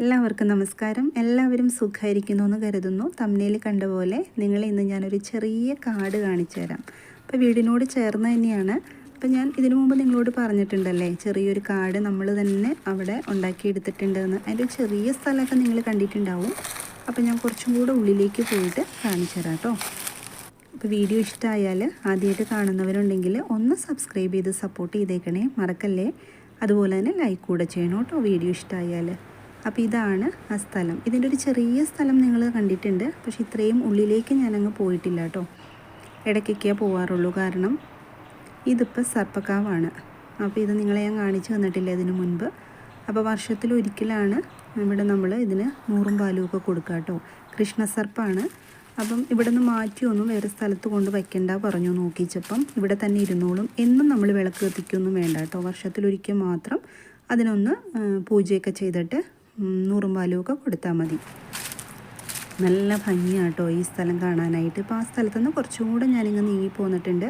എല്ലാവർക്കും നമസ്കാരം. എല്ലാവരും സുഖമായിരിക്കുന്നു എന്ന് കരുതുന്നു. തമ്മിൽ കണ്ട പോലെ നിങ്ങളെ ഇന്ന് ഞാനൊരു ചെറിയ കാട് കാണിച്ചു തരാം. അപ്പോൾ വീടിനോട് ചേർന്ന് തന്നെയാണ്. അപ്പോൾ ഞാൻ ഇതിനു മുമ്പ് നിങ്ങളോട് പറഞ്ഞിട്ടുണ്ടല്ലേ ചെറിയൊരു കാട് നമ്മൾ തന്നെ അവിടെ ഉണ്ടാക്കിയെടുത്തിട്ടുണ്ടെന്ന്. അതിന്റെ ചെറിയ സ്ഥലമൊക്കെ നിങ്ങൾ കണ്ടിട്ടുണ്ടാവും. അപ്പോൾ ഞാൻ കുറച്ചും കൂടെ ഉള്ളിലേക്ക് പോയിട്ട് കാണിച്ചു തരാം കേട്ടോ. അപ്പോൾ വീഡിയോ ഇഷ്ടമായാൽ ആദ്യമായിട്ട് കാണുന്നവരുണ്ടെങ്കിൽ ഒന്ന് സബ്സ്ക്രൈബ് ചെയ്ത് സപ്പോർട്ട് ചെയ്തേക്കണേ. മറക്കല്ലേ? അതുപോലെ തന്നെ ലൈക്ക് കൂടെ ചെയ്യണം കേട്ടോ വീഡിയോ ഇഷ്ടമായാൽ. അപ്പോൾ ഇതാണ് ആ സ്ഥലം. ഇതിന്റെ ഒരു ചെറിയ സ്ഥലം നിങ്ങൾ കണ്ടിട്ടുണ്ട്. പക്ഷേ ഇത്രയും ഉള്ളിലേക്ക് ഞാനങ്ങ് പോയിട്ടില്ല കേട്ടോ. ഇടയ്ക്കൊക്കെയാണ് പോവാറുള്ളൂ. കാരണം ഇതിപ്പോൾ സർപ്പക്കാവാണ്. അപ്പോൾ ഇത് നിങ്ങളെ ഞാൻ കാണിച്ചു തന്നിട്ടില്ല ഇതിനു മുൻപ്. അപ്പോൾ വർഷത്തിൽ ഒരിക്കലാണ് ഇവിടെ നമ്മൾ ഇതിന് നൂറും പാലും ഒക്കെ കൊടുക്കുക കേട്ടോ. കൃഷ്ണസർപ്പാണ്. അപ്പം ഇവിടെ നിന്ന് മാറ്റിയൊന്നും വേറെ സ്ഥലത്ത് കൊണ്ട് വയ്ക്കണ്ട പറഞ്ഞു നോക്കിച്ചപ്പം ഇവിടെ തന്നെ ഇരുന്നോളും. എന്നും നമ്മൾ വിളക്ക് കത്തിക്കൊന്നും വേണ്ട കേട്ടോ. വർഷത്തിലൊരിക്കൽ മാത്രം അതിനൊന്ന് പൂജയൊക്കെ ചെയ്തിട്ട് ഉം, നൂറും പാലും കൊടുത്താൽ മതി. നല്ല ഭംഗിയാട്ടോ ഈ സ്ഥലം കാണാനായിട്ട്. ഇപ്പോൾ ആ സ്ഥലത്തുനിന്ന് കുറച്ചും കൂടെ ഞാനിങ്ങ് നീങ്ങി പോന്നിട്ടുണ്ട്.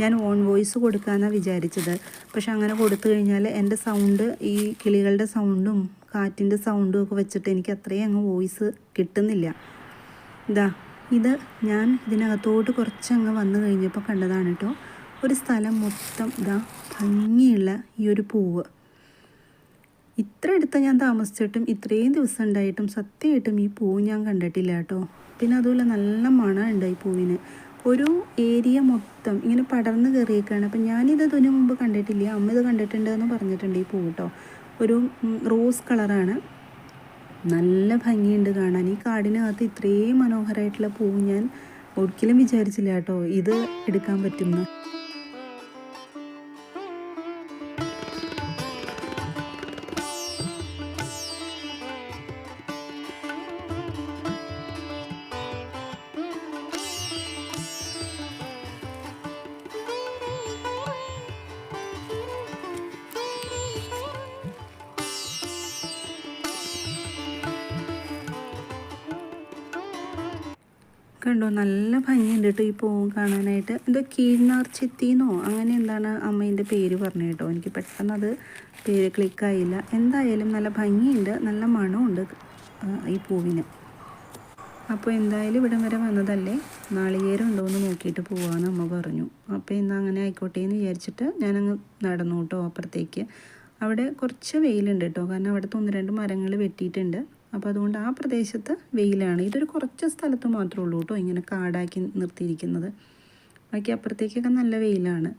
ഞാൻ ഓൺ വോയിസ് കൊടുക്കാമെന്നാണ് വിചാരിച്ചത്. പക്ഷെ അങ്ങനെ കൊടുത്തു കഴിഞ്ഞാൽ എന്റെ സൗണ്ട് ഈ കിളികളുടെ സൗണ്ടും കാറ്റിന്റെ സൗണ്ടും ഒക്കെ വെച്ചിട്ട് എനിക്ക് അത്രയും അങ്ങ് വോയിസ് കിട്ടുന്നില്ല. ഇതാ ഇത് ഞാൻ ഇതിനകത്തോട്ട് കുറച്ചങ്ങ് വന്നു കഴിഞ്ഞപ്പോൾ കണ്ടതാണ് കേട്ടോ ഒരു സ്ഥലം മൊത്തം ഇതാ ഭംഗിയുള്ള ഈ ഒരു പൂവ്. ഇത്ര അടുത്ത് ഞാൻ താമസിച്ചിട്ടും ഇത്രയും ദിവസം ഉണ്ടായിട്ടും സത്യമായിട്ടും ഈ പൂ ഞാൻ കണ്ടിട്ടില്ല കേട്ടോ. പിന്നെ അതുപോലെ നല്ല മണമുണ്ട് ഈ പൂവിന്. ഒരു ഏരിയ മൊത്തം ഇങ്ങനെ പടർന്ന് കയറിയേക്കാണ്. അപ്പം ഞാനിത് ഇതിനു മുമ്പ് കണ്ടിട്ടില്ല. അമ്മ ഇത് കണ്ടിട്ടുണ്ട് എന്ന് പറഞ്ഞിട്ടുണ്ട് ഈ പൂ കേട്ടോ. ഒരു റോസ് കളറാണ്. നല്ല ഭംഗിയുണ്ട് കാണാൻ. ഈ കാടിനകത്ത് ഇത്രയും മനോഹരമായിട്ടുള്ള പൂ ഞാൻ ഒരിക്കലും വിചാരിച്ചില്ല കേട്ടോ. ഇത് എടുക്കാൻ പറ്റുമെന്ന്. കണ്ടോ? നല്ല ഭംഗിയുണ്ട് കേട്ടോ ഈ പൂവും കാണാനായിട്ട്. എന്തോ കീഴ്നാർ ചെത്തിന്നോ? അങ്ങനെ എന്താണ് അമ്മേന്റെ പേര് പറഞ്ഞു കേട്ടോ എനിക്ക് പെട്ടെന്ന് അത് പേര് ക്ലിക്കായില്ല എന്തായാലും നല്ല ഭംഗിയുണ്ട്. നല്ല മണമുണ്ട് ഈ പൂവിന്. അപ്പോൾ എന്തായാലും ഇവിടം വരെ വന്നതല്ലേ? നാളികേരം ഉണ്ടോ എന്ന് നോക്കിയിട്ട് പോവാമെന്ന് അമ്മ പറഞ്ഞു. അപ്പോൾ ഇന്ന് അങ്ങനെ ആയിക്കോട്ടെ എന്ന് വിചാരിച്ചിട്ട് ഞാനങ്ങ് നടന്നു കേട്ടോ അപ്പുറത്തേക്ക്. അവിടെ കുറച്ച് വെയിലുണ്ട് കേട്ടോ കാരണം അവിടുത്തെ ഒന്ന് രണ്ട് മരങ്ങൾ വെട്ടിയിട്ടുണ്ട്. അപ്പോൾ അതുകൊണ്ട് ആ പ്രദേശത്ത് വെയിലാണ്. ഇതൊരു കുറച്ച് സ്ഥലത്ത് മാത്രമേ ഉള്ളൂ കേട്ടോ ഇങ്ങനെ കാടാക്കി നിർത്തിയിരിക്കുന്നത്. ബാക്കി അപ്പുറത്തേക്കൊക്കെ നല്ല വെയിലാണ്.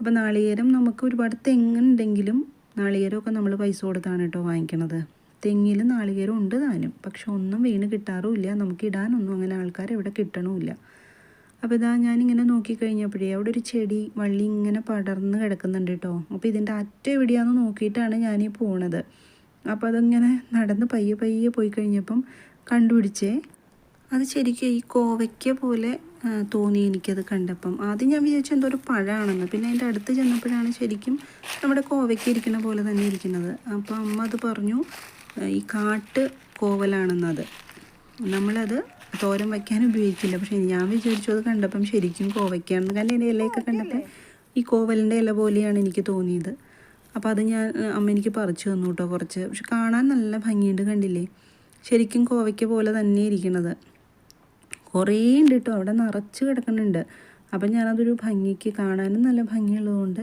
അപ്പോൾ നാളികേരം നമുക്ക് ഒരുപാട് തെങ്ങുണ്ടെങ്കിലും നാളികേരമൊക്കെ നമ്മൾ പൈസ കൊടുത്താണ് കേട്ടോ വാങ്ങിക്കണത്. തെങ്ങിൽ നാളികേരം ഉണ്ട് താനും. പക്ഷെ ഒന്നും വീണ് കിട്ടാറുമില്ല. നമുക്ക് ഇടാനൊന്നും അങ്ങനെ ആൾക്കാർ ഇവിടെ കിട്ടണമില്ല. അപ്പോൾ ഇതാ ഞാനിങ്ങനെ നോക്കിക്കഴിഞ്ഞപ്പോഴേ അവിടെ ഒരു ചെടി വള്ളി ഇങ്ങനെ പടർന്ന് കിടക്കുന്നുണ്ട് കേട്ടോ. അപ്പോൾ ഇതിന്റെ അറ്റം എവിടെയാണെന്ന് നോക്കിയിട്ടാണ് ഞാനീ പോണത്. അപ്പോൾ അതിങ്ങനെ നടന്ന് പയ്യെ പയ്യെ പോയി കഴിഞ്ഞപ്പം കണ്ടുപിടിച്ചേ. അത് ശരിക്കും ഈ കോവയ്ക്ക പോലെ തോന്നി എനിക്കത് കണ്ടപ്പം. ആദ്യം ഞാൻ വിചാരിച്ചു എന്തോ ഒരു പഴമാണെന്ന്. പിന്നെ അതിന്റെ അടുത്ത് ചെന്നപ്പോഴാണ് ശരിക്കും നമ്മുടെ കോവയ്ക്ക ഇരിക്കുന്ന പോലെ തന്നെ ഇരിക്കുന്നത്. അപ്പോൾ അമ്മ അത് പറഞ്ഞു ഈ കാട്ട് കോവലാണെന്നത്. നമ്മളത് തോരൻ വയ്ക്കാൻ ഉപയോഗിക്കില്ല. പക്ഷേ ഞാൻ വിചാരിച്ചു അത് കണ്ടപ്പം ശരിക്കും കോവയ്ക്കാണെന്ന്. കാരണം എന്റെ ഇലയൊക്കെ കണ്ടപ്പോൾ ഈ കോവലിന്റെ ഇല പോലെയാണ് എനിക്ക് തോന്നിയത്. അപ്പോൾ അത് ഞാൻ അമ്മ എനിക്ക് പറിച്ചു തന്നു കേട്ടോ കുറച്ച്. പക്ഷെ കാണാൻ നല്ല ഭംഗിയുണ്ട് കണ്ടില്ലേ? ശരിക്കും കോവയ്ക്ക പോലെ തന്നെ ഇരിക്കണത്. കുറേ ഉണ്ട് കേട്ടോ അവിടെ നിറച്ച് കിടക്കുന്നുണ്ട്. അപ്പം ഞാനതൊരു ഭംഗിക്ക് കാണാനും നല്ല ഭംഗിയുള്ളതുകൊണ്ട്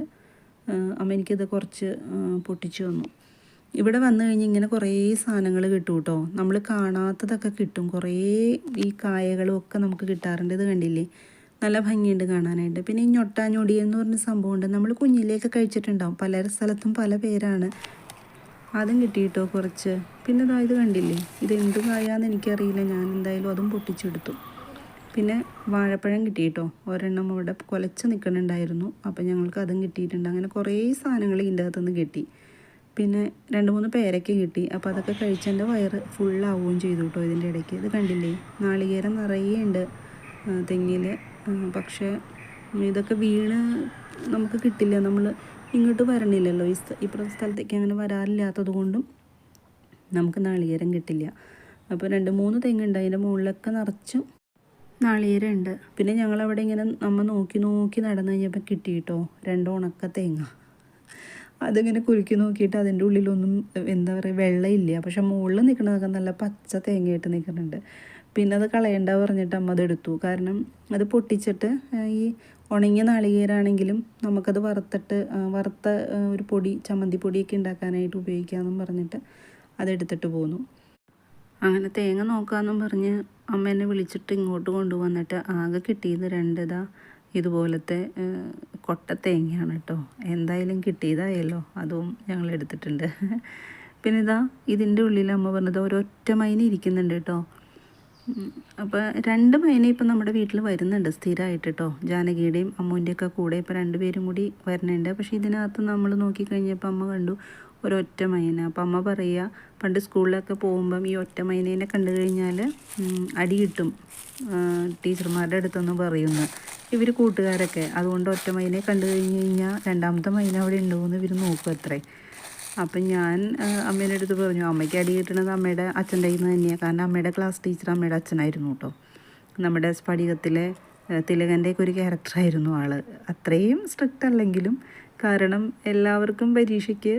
അമ്മ എനിക്കത് കുറച്ച് പൊട്ടിച്ചു തന്നു. ഇവിടെ വന്നു കഴിഞ്ഞ് ഇങ്ങനെ കുറേ സാധനങ്ങൾ കിട്ടും കേട്ടോ നമ്മൾ കാണാത്തതൊക്കെ കിട്ടും. കുറേ ഈ കായകളും ഒക്കെ നമുക്ക് കിട്ടാറുണ്ട്. ഇത് കണ്ടില്ലേ? നല്ല ഭംഗിയുണ്ട് കാണാനായിട്ട്. പിന്നെ ഈ ഞൊട്ടാഞ്ഞൊടി എന്ന് പറഞ്ഞ സംഭവമുണ്ട്. നമ്മൾ കുഞ്ഞിലേക്ക് കഴിച്ചിട്ടുണ്ടാവും. പല സ്ഥലത്തും പല പേരാണ്. അതും കിട്ടിയിട്ടോ കുറച്ച്? പിന്നെ ഇതാ ഇത് കണ്ടില്ലേ? ഇത് കായാന്ന് എനിക്കറിയില്ല. ഞാൻ എന്തായാലും അതും പൊട്ടിച്ചെടുത്തു. പിന്നെ വാഴപ്പഴം കിട്ടിയിട്ടോ? ഒരെണ്ണം അവിടെ കുലച്ച് നിൽക്കുന്നുണ്ടായിരുന്നു. അപ്പം ഞങ്ങൾക്ക് അതും കിട്ടിയിട്ടുണ്ട്. അങ്ങനെ കുറേ സാധനങ്ങൾ ഇതിന്റെ അകത്തുനിന്ന് കിട്ടി. പിന്നെ രണ്ട് മൂന്ന് പേരയ്ക്ക് കിട്ടി. അപ്പോൾ അതൊക്കെ കഴിച്ചതിന്റെ വയറ് ഫുള്ളാവുകയും ചെയ്തു കേട്ടോ ഇതിന്റെ ഇടയ്ക്ക്. ഇത് കണ്ടില്ലേ? നാളികേരം നിറയെ ഉണ്ട് തെങ്ങിൽ. പക്ഷേ ഇതൊക്കെ വീണ് നമുക്ക് കിട്ടില്ല. നമ്മൾ ഇങ്ങോട്ട് വരണില്ലല്ലോ. ഈ ഈ സ്ഥലത്തേക്ക് അങ്ങനെ വരാറില്ലാത്തത് കൊണ്ടും നമുക്ക് നാളികേരം കിട്ടില്ല. അപ്പോൾ രണ്ട് മൂന്ന് തെങ്ങുണ്ട് അതിന്റെ മുകളിലൊക്കെ നിറച്ചും നാളികേരം ഉണ്ട് പിന്നെ ഞങ്ങളവിടെ ഇങ്ങനെ നമ്മൾ നോക്കി നോക്കി നടന്നു കഴിഞ്ഞപ്പോൾ കിട്ടി കേട്ടോ രണ്ട് ഉണക്ക തേങ്ങ. അതിങ്ങനെ കുലുക്കി നോക്കിയിട്ട് അതിന്റെ ഉള്ളിലൊന്നും എന്താ പറയുക വെള്ളമില്ല പക്ഷെ മുകളിൽ നിൽക്കുന്നതൊക്കെ നല്ല പച്ച തേങ്ങയായിട്ട് നിൽക്കുന്നുണ്ട് പിന്നെ അത് കളയണ്ട പറഞ്ഞിട്ട് അമ്മ അതെടുത്തു. കാരണം അത് പൊട്ടിച്ചിട്ട് ഈ ഉണങ്ങിയ നാളികേരാണെങ്കിലും നമുക്കത് വറുത്തിട്ട് വറുത്ത ഒരു പൊടി ചമ്മന്തി പൊടിയൊക്കെ ഉണ്ടാക്കാനായിട്ട് ഉപയോഗിക്കാമെന്നും പറഞ്ഞിട്ട് അതെടുത്തിട്ട് പോന്നു. അങ്ങനെ തേങ്ങ നോക്കാമെന്നും പറഞ്ഞ് അമ്മ എന്നെ വിളിച്ചിട്ട് ഇങ്ങോട്ട് കൊണ്ടുവന്നിട്ട് ആകെ കിട്ടിയത് രണ്ടിതാ. ഇതുപോലത്തെ കൊട്ട തേങ്ങയാണ് കേട്ടോ എന്തായാലും കിട്ടിയതായല്ലോ. അതും ഞങ്ങൾ എടുത്തിട്ടുണ്ട്. പിന്നെ ഇതാ ഇതിന്റെ ഉള്ളിൽ അമ്മ പറഞ്ഞത് ഒരൊറ്റ മൈന ഇരിക്കുന്നുണ്ട് കേട്ടോ അപ്പോൾ രണ്ട് മൈന ഇപ്പം നമ്മുടെ വീട്ടിൽ വരുന്നുണ്ട് സ്ഥിരമായിട്ട് കേട്ടോ ജാനകിയുടെയും അമ്മുവിന്റെയൊക്കെ കൂടെ ഇപ്പോൾ രണ്ടുപേരും കൂടി വരുന്നുണ്ട് പക്ഷേ ഇതിനകത്ത് നമ്മൾ നോക്കിക്കഴിഞ്ഞപ്പോൾ അമ്മ കണ്ടു ഒരൊറ്റ മൈന. അപ്പം അമ്മ പറയുക പണ്ട് സ്കൂളിലൊക്കെ പോകുമ്പം ഈ ഒറ്റ മൈനേനെ കണ്ടു കഴിഞ്ഞാൽ അടി കിട്ടും ടീച്ചർമാരുടെ അടുത്തൊന്ന് പറയുന്നു. ഇവർ കൂട്ടുകാരൊക്കെ. അതുകൊണ്ട് ഒറ്റ മൈനയെ കണ്ടു കഴിഞ്ഞ് കഴിഞ്ഞാൽ രണ്ടാമത്തെ മൈന അവിടെ ഉണ്ടോ എന്ന് ഇവർ നോക്കും അത്രേ. അപ്പം ഞാൻ അമ്മേന്റെ അടുത്ത് പറഞ്ഞു അമ്മയ്ക്ക് അടി കിട്ടണത് അമ്മയുടെ അച്ഛന്റെ കയ്യിൽ നിന്ന് തന്നെയാണ് കാരണം അമ്മയുടെ ക്ലാസ് ടീച്ചർ അമ്മയുടെ അച്ഛനായിരുന്നു കേട്ടോ. നമ്മുടെ സ്ഫടികത്തിലെ തിലകന്റെയൊക്കെ ഒരു ക്യാരക്ടറായിരുന്നു ആൾ അത്രയും സ്ട്രിക്റ്റ് അല്ലെങ്കിലും കാരണം എല്ലാവർക്കും പരീക്ഷയ്ക്ക്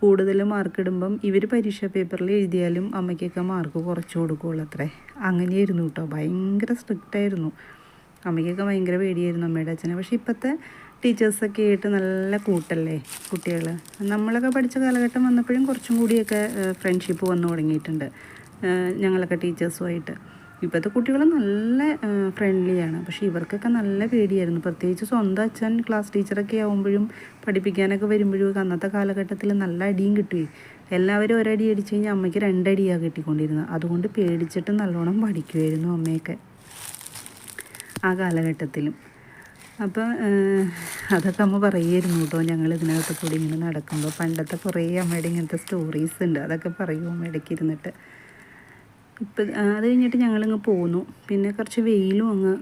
കൂടുതൽ മാർക്ക് ഇടുമ്പം ഇവർ പരീക്ഷ പേപ്പറിൽ എഴുതിയാലും അമ്മയ്ക്കൊക്കെ മാർക്ക് കുറച്ച് കൊടുക്കുകയുള്ളൂ അത്രേ. അങ്ങനെയായിരുന്നു കേട്ടോ. ഭയങ്കര സ്ട്രിക്റ്റായിരുന്നു അമ്മയ്ക്കൊക്കെ ഭയങ്കര പേടിയായിരുന്നു അമ്മയുടെ അച്ഛനെ. പക്ഷേ ഇപ്പോഴത്തെ ടീച്ചേഴ്സൊക്കെ ആയിട്ട് നല്ല കൂട്ടല്ലേ കുട്ടികൾ നമ്മളൊക്കെ പഠിച്ച കാലഘട്ടം വന്നപ്പോഴും കുറച്ചും കൂടിയൊക്കെ ഫ്രണ്ട്ഷിപ്പ് വന്നു തുടങ്ങിയിട്ടുണ്ട് ഞങ്ങളൊക്കെ ടീച്ചേഴ്സുമായിട്ട്. ഇപ്പോഴത്തെ കുട്ടികൾ നല്ല ഫ്രണ്ട്ലിയാണ് പക്ഷേ ഇവർക്കൊക്കെ നല്ല പേടിയായിരുന്നു. പ്രത്യേകിച്ച് സ്വന്തം അച്ഛൻ ക്ലാസ് ടീച്ചറൊക്കെ ആകുമ്പോഴും പഠിപ്പിക്കാനൊക്കെ വരുമ്പോഴും അന്നത്തെ കാലഘട്ടത്തിൽ നല്ല അടിയും കിട്ടുകയും എല്ലാവരും ഒരടി അടിച്ച് കഴിഞ്ഞാൽ അമ്മയ്ക്ക് രണ്ടടിയാണ് കിട്ടിക്കൊണ്ടിരുന്നത്. അതുകൊണ്ട് പേടിച്ചിട്ട് നല്ലോണം പഠിക്കുമായിരുന്നു അമ്മയൊക്കെ. ആ കാലഘട്ടത്തിലും. അപ്പോൾ അതൊക്കെ അമ്മ പറയുമായിരുന്നു കേട്ടോ. ഞങ്ങൾ ഇതിനകത്ത് കൂടി ഇങ്ങനെ നടക്കുമ്പോൾ പണ്ടത്തെ കുറേ അമ്മയുടെ ഇങ്ങനത്തെ സ്റ്റോറീസ് ഉണ്ട്. അതൊക്കെ പറയും അമ്മ ഇടയ്ക്ക് ഇരുന്നിട്ട് ഇപ്പം അത് കഴിഞ്ഞിട്ട് ഞങ്ങളിങ്ങ് പോന്നു. പിന്നെ കുറച്ച് വെയിലും അങ്ങ്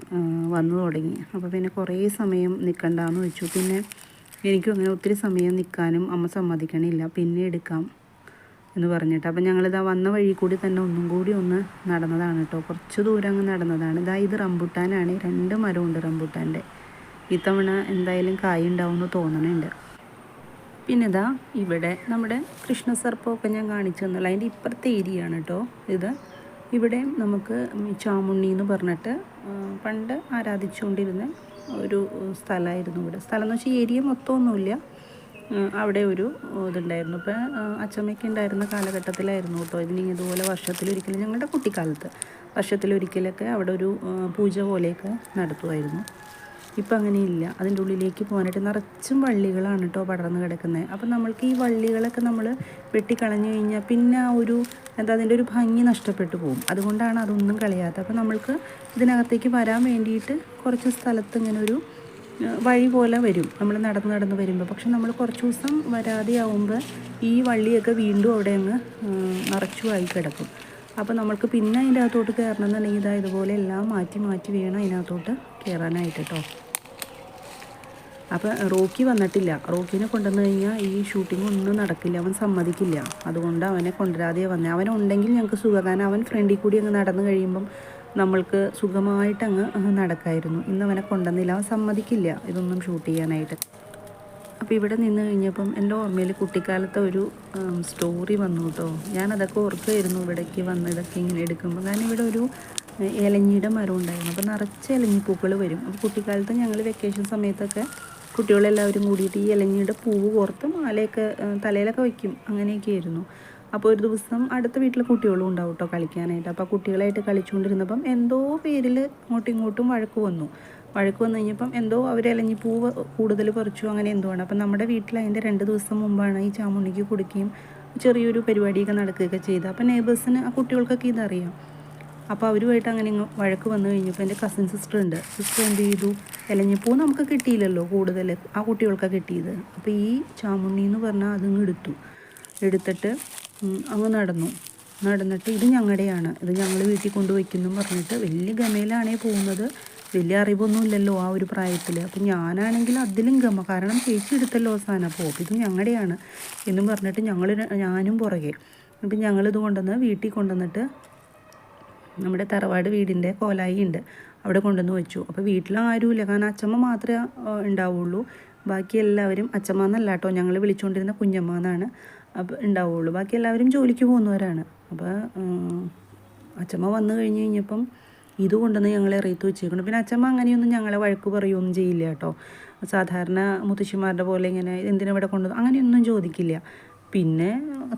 വന്നു തുടങ്ങി. അപ്പോൾ പിന്നെ കുറേ സമയം നിൽക്കണ്ടെന്ന് വെച്ചു. പിന്നെ എനിക്കും അങ്ങനെ ഒത്തിരി സമയം നിൽക്കാനും അമ്മ സമ്മതിക്കണില്ല. പിന്നെ എടുക്കാം എന്ന് പറഞ്ഞിട്ട്. അപ്പം ഞങ്ങളിതാ വന്ന വഴി കൂടി തന്നെ ഒന്നും കൂടി ഒന്ന് നടന്നതാണ് കേട്ടോ. കുറച്ച് ദൂരം അങ്ങ് നടന്നതാണ്. ഇതാ ഇത് റംബുട്ടാനാണ്. രണ്ട് മരമുണ്ട് റംബുട്ടാന്റെ. ഇത്തവണ എന്തായാലും കായ് ഉണ്ടാവുമെന്ന് തോന്നണുണ്ട്. പിന്നെ ഇതാ ഇവിടെ നമ്മുടെ കൃഷ്ണസർപ്പമൊക്കെ ഞാൻ കാണിച്ചു തന്നല്ല. അതിന്റെ ഇപ്പുറത്തെ ഏരിയയാണ് കേട്ടോ ഇത്. ഇവിടെ നമുക്ക് ചാമുണ്ണി എന്ന് പറഞ്ഞിട്ട് പണ്ട് ആരാധിച്ചുകൊണ്ടിരുന്ന ഒരു സ്ഥലമായിരുന്നു ഇവിടെ. സ്ഥലം എന്ന് വെച്ചാൽ ഏരിയ മൊത്തമൊന്നുമില്ല. അവിടെ ഒരു ഇതുണ്ടായിരുന്നു. ഇപ്പോൾ അച്ചമ്മയ്ക്ക് ഉണ്ടായിരുന്ന കാലഘട്ടത്തിലായിരുന്നു കേട്ടോ ഇതിന് ഇതുപോലെ വർഷത്തിലൊരിക്കലും ഞങ്ങളുടെ കുട്ടിക്കാലത്ത് വർഷത്തിലൊരിക്കലൊക്കെ അവിടെ ഒരു പൂജ പോലെയൊക്കെ നടത്തുമായിരുന്നു. ഇപ്പം അങ്ങനെയില്ല. അതിന്റെ ഉള്ളിലേക്ക് പോകാനായിട്ട് നിറച്ചും വള്ളികളാണ് കേട്ടോ പടർന്ന് കിടക്കുന്നത്. അപ്പം നമ്മൾക്ക് ഈ വള്ളികളൊക്കെ നമ്മൾ വെട്ടിക്കളഞ്ഞു കഴിഞ്ഞാൽ പിന്നെ ആ ഒരു എന്താ അതിന്റെ ഒരു ഭംഗി നഷ്ടപ്പെട്ടു പോകും. അതുകൊണ്ടാണ് അതൊന്നും കളയാത്തത്. അപ്പം നമ്മൾക്ക് ഇതിനകത്തേക്ക് വരാൻ വേണ്ടിയിട്ട് കുറച്ച് സ്ഥലത്ത് ഇങ്ങനെ ഒരു വഴി പോലെ വരും. നമ്മൾ നടന്ന് നടന്ന് വരുമ്പോൾ. പക്ഷെ നമ്മൾ കുറച്ച് ദിവസം വരാതെ ആവുമ്പോൾ ഈ വള്ളിയൊക്കെ വീണ്ടും അവിടെ അങ്ങ് നിറച്ചുമായി കിടക്കും. അപ്പോൾ നമ്മൾക്ക് പിന്നെ അതിന്റെ അകത്തോട്ട് കയറണം എന്നുണ്ടെങ്കിൽ ഇതാ ഇതുപോലെ എല്ലാം മാറ്റി മാറ്റി വേണം അതിനകത്തോട്ട് കയറാനായിട്ട് കേട്ടോ അപ്പോൾ റോക്കി വന്നിട്ടില്ല. റോക്കിനെ കൊണ്ടുവന്നു കഴിഞ്ഞാൽ ഈ ഷൂട്ടിംഗ് ഒന്നും നടക്കില്ല. അവൻ സമ്മതിക്കില്ല. അതുകൊണ്ട് അവനെ കൊണ്ടുവരാതെ വന്നേ. അവൻ ഉണ്ടെങ്കിൽ ഞങ്ങൾക്ക് സുഖം. അവൻ ഫ്രണ്ടിൽ കൂടി അങ്ങ് നടന്നു കഴിയുമ്പം നമ്മൾക്ക് സുഖമായിട്ട് അങ്ങ് നടക്കായിരുന്നു. ഇന്ന് അവനെ കൊണ്ടുവന്നില്ല. അവൻ സമ്മതിക്കില്ല ഇതൊന്നും ഷൂട്ട് ചെയ്യാനായിട്ട്. അപ്പോൾ ഇവിടെ നിന്ന് കഴിഞ്ഞപ്പം എന്റെ ഓർമ്മയിൽ കുട്ടിക്കാലത്തെ ഒരു സ്റ്റോറി വന്നു കേട്ടോ. ഞാനതൊക്കെ ഓർക്കുമായിരുന്നു ഇവിടേക്ക് വന്ന് ഇതൊക്കെ ഇങ്ങനെ എടുക്കുമ്പോൾ കാരണം ഇവിടെ ഒരു ഇലഞ്ഞിയുടെ മരം ഉണ്ടായിരുന്നു. അപ്പോൾ നിറച്ച് ഇലഞ്ഞിപ്പൂക്കൾ വരും. അപ്പോൾ കുട്ടിക്കാലത്ത് ഞങ്ങൾ വെക്കേഷൻ സമയത്തൊക്കെ കുട്ടികളെല്ലാവരും കൂടിയിട്ട് ഈ ഇലഞ്ഞിയുടെ പൂവ് കോർത്ത് മാലയൊക്കെ തലയിലൊക്കെ വയ്ക്കും. അങ്ങനെയൊക്കെ ആയിരുന്നു. അപ്പോൾ ഒരു ദിവസം അടുത്ത വീട്ടിലെ കുട്ടികളും ഉണ്ടാവും കേട്ടോ കളിക്കാനായിട്ട്. അപ്പോൾ കുട്ടികളായിട്ട് കളിച്ചുകൊണ്ടിരുന്നപ്പം എന്തോ പേരിൽ അങ്ങോട്ടും ഇങ്ങോട്ടും വഴക്ക് വന്നു. വഴക്ക് വന്നു കഴിഞ്ഞപ്പം എന്തോ അവർ ഇലഞ്ഞി പൂവ് കൂടുതൽ പറിച്ചു അങ്ങനെ എന്തോ ആണ്. അപ്പം നമ്മുടെ വീട്ടിൽ അതിന്റെ രണ്ട് ദിവസം മുമ്പാണ് ഈ ചാമുണ്ണിക്ക് കൊടുക്കുകയും ചെറിയൊരു പരിപാടിയൊക്കെ നടക്കുകയൊക്കെ ചെയ്തത്. അപ്പം നെയ്ബേഴ്സിന് ആ കുട്ടികൾക്കൊക്കെ ഇതറിയാം. അപ്പോൾ അവരുമായിട്ട് അങ്ങനെ വഴക്ക് വന്നു കഴിഞ്ഞപ്പോൾ എന്റെ കസിൻ സിസ്റ്റർ ഉണ്ട്. സിസ്റ്റർ എന്ത് ചെയ്തു? ഇലഞ്ഞിപ്പൂ നമുക്ക് കിട്ടിയില്ലല്ലോ കൂടുതൽ ആ കുട്ടികൾക്കാണ് കിട്ടിയത്. അപ്പോൾ ഈ ചാമുണ്ണി എന്ന് പറഞ്ഞാൽ അതിങ്ങ് എടുത്തു. എടുത്തിട്ട് അങ്ങ് നടന്നു. നടന്നിട്ട് ഇത് ഞങ്ങളുടെയാണ്. ഇത് ഞങ്ങൾ വീട്ടിൽ കൊണ്ടുവയ്ക്കുന്നു പറഞ്ഞിട്ട് വലിയ ഗമയിലാണേ പോകുന്നത്. വലിയ അറിവൊന്നും ഇല്ലല്ലോ ആ ഒരു പ്രായത്തിൽ അപ്പം ഞാനാണെങ്കിൽ അതിലും ഗമ. കാരണം ചേച്ചി എടുത്തല്ലോ അവസാനം അപ്പോൾ ഇത് ഞങ്ങളുടെയാണ് എന്നും പറഞ്ഞിട്ട് ഞങ്ങൾ ഞാനും പുറകെ. അപ്പം ഞങ്ങളിത് കൊണ്ടുവന്ന് വീട്ടിൽ കൊണ്ടുവന്നിട്ട് നമ്മുടെ തറവാട് വീടിന്റെ കോലായി ഉണ്ട്. അവിടെ കൊണ്ടുവന്ന് വെച്ചു. അപ്പോൾ വീട്ടിൽ ആരുമില്ല. കാരണം അച്ചമ്മ മാത്രമേ ഉണ്ടാവുള്ളൂ. ബാക്കി എല്ലാവരും അച്ചമ്മ എന്നല്ല കേട്ടോ. ഞങ്ങൾ വിളിച്ചുകൊണ്ടിരുന്ന കുഞ്ഞമ്മ എന്നാണ് അപ്പോൾ ഉണ്ടാവുള്ളൂ. ബാക്കി എല്ലാവരും ജോലിക്ക് പോകുന്നവരാണ്. അപ്പോൾ അച്ചമ്മ വന്നു കഴിഞ്ഞ് കഴിഞ്ഞപ്പം ഇത് കൊണ്ടുവന്ന് ഞങ്ങളെ റേത്ത് വെച്ചേക്കണം പിന്നെ അച്ചമ്മ അങ്ങനെയൊന്നും ഞങ്ങളെ വഴക്ക് പറയുകയൊന്നും ചെയ്യില്ല കേട്ടോ. സാധാരണ മുത്തശ്ശിമാരുടെ പോലെ ഇങ്ങനെ എന്തിനാ ഇവിടെ കൊണ്ടുവന്നു അങ്ങനെയൊന്നും ചോദിക്കില്ല. പിന്നെ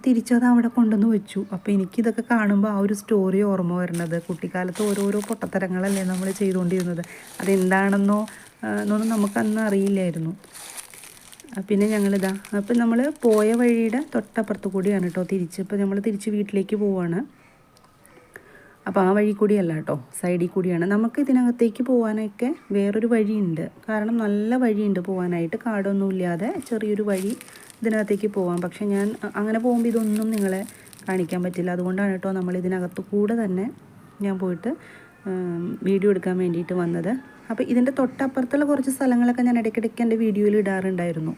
തിരിച്ചത് അവിടെ കൊണ്ടുവന്ന് വെച്ചു. അപ്പോൾ എനിക്കിതൊക്കെ കാണുമ്പോൾ ആ ഒരു സ്റ്റോറി ഓർമ്മ വരുന്നത്. കുട്ടിക്കാലത്ത് ഓരോരോ പൊട്ടത്തരങ്ങളല്ലേ നമ്മൾ ചെയ്തുകൊണ്ടിരുന്നത് അതെന്താണെന്നോ എന്നൊന്നും നമുക്കന്ന് അറിയില്ലായിരുന്നു. പിന്നെ ഞങ്ങളിതാ അപ്പം നമ്മൾ പോയ വഴിയുടെ തൊട്ടപ്പുറത്ത് കൂടിയാണ് കേട്ടോ തിരിച്ച്. ഇപ്പോൾ നമ്മൾ തിരിച്ച് വീട്ടിലേക്ക് പോവാണ്. അപ്പോൾ ആ വഴി കൂടിയല്ല കേട്ടോ സൈഡിൽ കൂടിയാണ്. നമുക്ക് ഇതിനകത്തേക്ക് പോകാനൊക്കെ വേറൊരു വഴിയുണ്ട്. കാരണം നല്ല വഴിയുണ്ട് പോകാനായിട്ട് കാടൊന്നുമില്ലാതെ ചെറിയൊരു വഴി. ഇതിനകത്തേക്ക് പോവാം. പക്ഷെ ഞാൻ അങ്ങനെ പോകുമ്പോൾ ഇതൊന്നും നിങ്ങളെ കാണിക്കാൻ പറ്റില്ല. അതുകൊണ്ടാണ് കേട്ടോ നമ്മൾ ഇതിനകത്ത് കൂടെ തന്നെ ഞാൻ പോയിട്ട് വീഡിയോ എടുക്കാൻ വേണ്ടിയിട്ട് വന്നത്. അപ്പോൾ ഇതിന്റെ തൊട്ടപ്പുറത്തുള്ള കുറച്ച് സ്ഥലങ്ങളൊക്കെ ഞാൻ ഇടയ്ക്കിടയ്ക്ക് എന്റെ വീഡിയോയിൽ ഇടാറുണ്ടായിരുന്നു.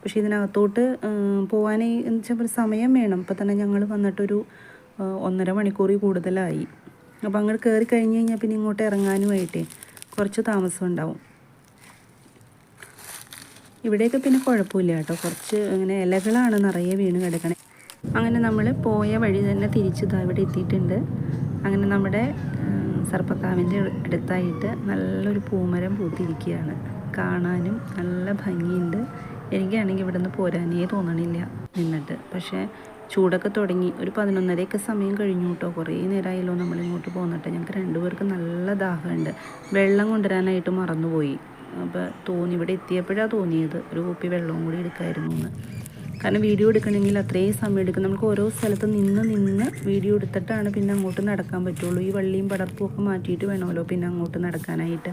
പക്ഷേ ഇതിനകത്തോട്ട് പോകാനേ എന്ന് വെച്ചാൽ സമയം വേണം. ഇപ്പോൾ തന്നെ ഞങ്ങൾ വന്നിട്ടൊരു ഒന്നര മണിക്കൂറിൽ കൂടുതലായി. അപ്പോൾ അങ്ങോട്ട് കയറി കഴിഞ്ഞ് കഴിഞ്ഞാൽ പിന്നെ ഇങ്ങോട്ട് ഇറങ്ങാനുമായിട്ടേ കുറച്ച് താമസം ഉണ്ടാവും. ഇവിടെയൊക്കെ പിന്നെ കുഴപ്പമില്ല കേട്ടോ. കുറച്ച് ഇങ്ങനെ ഇലകളാണ് നിറയെ വീണ് കിടക്കണേ. അങ്ങനെ നമ്മൾ പോയ വഴി തന്നെ തിരിച്ച് ദാ ഇവിടെ എത്തിയിട്ടുണ്ട്. അങ്ങനെ നമ്മുടെ സർപ്പക്കാവിന്റെ അടുത്തായിട്ട് നല്ലൊരു പൂമരം പൂത്തിരിക്കുകയാണ്. കാണാനും നല്ല ഭംഗിയുണ്ട്. എനിക്കാണെങ്കിൽ ഇവിടെ നിന്ന് പോരാനേ തോന്നണില്ല നിന്നിട്ട്. പക്ഷേ ചൂടൊക്കെ തുടങ്ങി. ഒരു പതിനൊന്നരയൊക്കെ സമയം കഴിഞ്ഞു കേട്ടോ. കുറേ നേരമായല്ലോ നമ്മളിങ്ങോട്ട് പോന്നിട്ട്. ഞങ്ങൾക്ക് രണ്ടുപേർക്ക് നല്ല ദാഹമുണ്ട്. വെള്ളം കൊണ്ടുവരാനായിട്ട് മറന്നുപോയി. അപ്പോൾ തോന്നി ഇവിടെ എത്തിയപ്പോഴാണ് തോന്നിയത്. ഒരു കുപ്പി വെള്ളവും കൂടി എടുക്കായിരുന്നു എന്ന്. കാരണം വീഡിയോ എടുക്കണമെങ്കിൽ അത്രയും സമയം എടുക്കും. നമുക്ക് ഓരോ സ്ഥലത്ത് നിന്ന് നിന്ന് വീഡിയോ എടുത്തിട്ടാണ് പിന്നെ അങ്ങോട്ട് നടക്കാൻ പറ്റുള്ളൂ. ഈ വള്ളിയും പടർപ്പും ഒക്കെ മാറ്റിയിട്ട് വേണമല്ലോ പിന്നെ അങ്ങോട്ട് നടക്കാനായിട്ട്.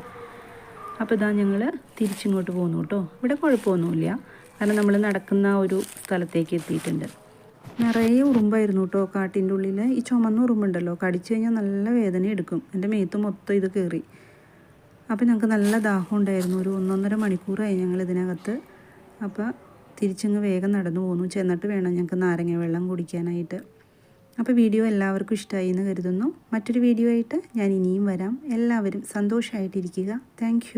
അപ്പോൾ ഇതാ ഞങ്ങൾ തിരിച്ചിങ്ങോട്ട് പോകുന്നു കേട്ടോ. ഇവിടെ കുഴപ്പമൊന്നുമില്ല. കാരണം നമ്മൾ നടക്കുന്ന ഒരു സ്ഥലത്തേക്ക് എത്തിയിട്ടുണ്ട്. നിറയെ ഉറുമ്പായിരുന്നു കേട്ടോ കാട്ടിന്റെ ഉള്ളിൽ ഈ ചുമന്ന ഉറുമ്പുണ്ടല്ലോ. കടിച്ചു കഴിഞ്ഞാൽ നല്ല വേദന എടുക്കും. എന്റെ മേത്ത് മൊത്തം ഇത് കയറി. അപ്പോൾ ഞങ്ങൾക്ക് നല്ല ദാഹം ഉണ്ടായിരുന്നു. ഒരു ഒന്നൊന്നര മണിക്കൂറായി ഞങ്ങൾ ഇതിനകത്ത്. അപ്പോൾ തിരിച്ചങ്ങ് വേഗം നടന്നു പോന്നു. ചെന്നിട്ട് വേണം ഞങ്ങൾക്ക് നാരങ്ങ വെള്ളം കുടിക്കാനായിട്ട്. അപ്പോൾ വീഡിയോ എല്ലാവർക്കും ഇഷ്ടമായി എന്ന് കരുതുന്നു. മറ്റൊരു വീഡിയോ ആയിട്ട് ഞാൻ ഇനിയും വരാം. എല്ലാവരും സന്തോഷമായിട്ടിരിക്കുക താങ്ക്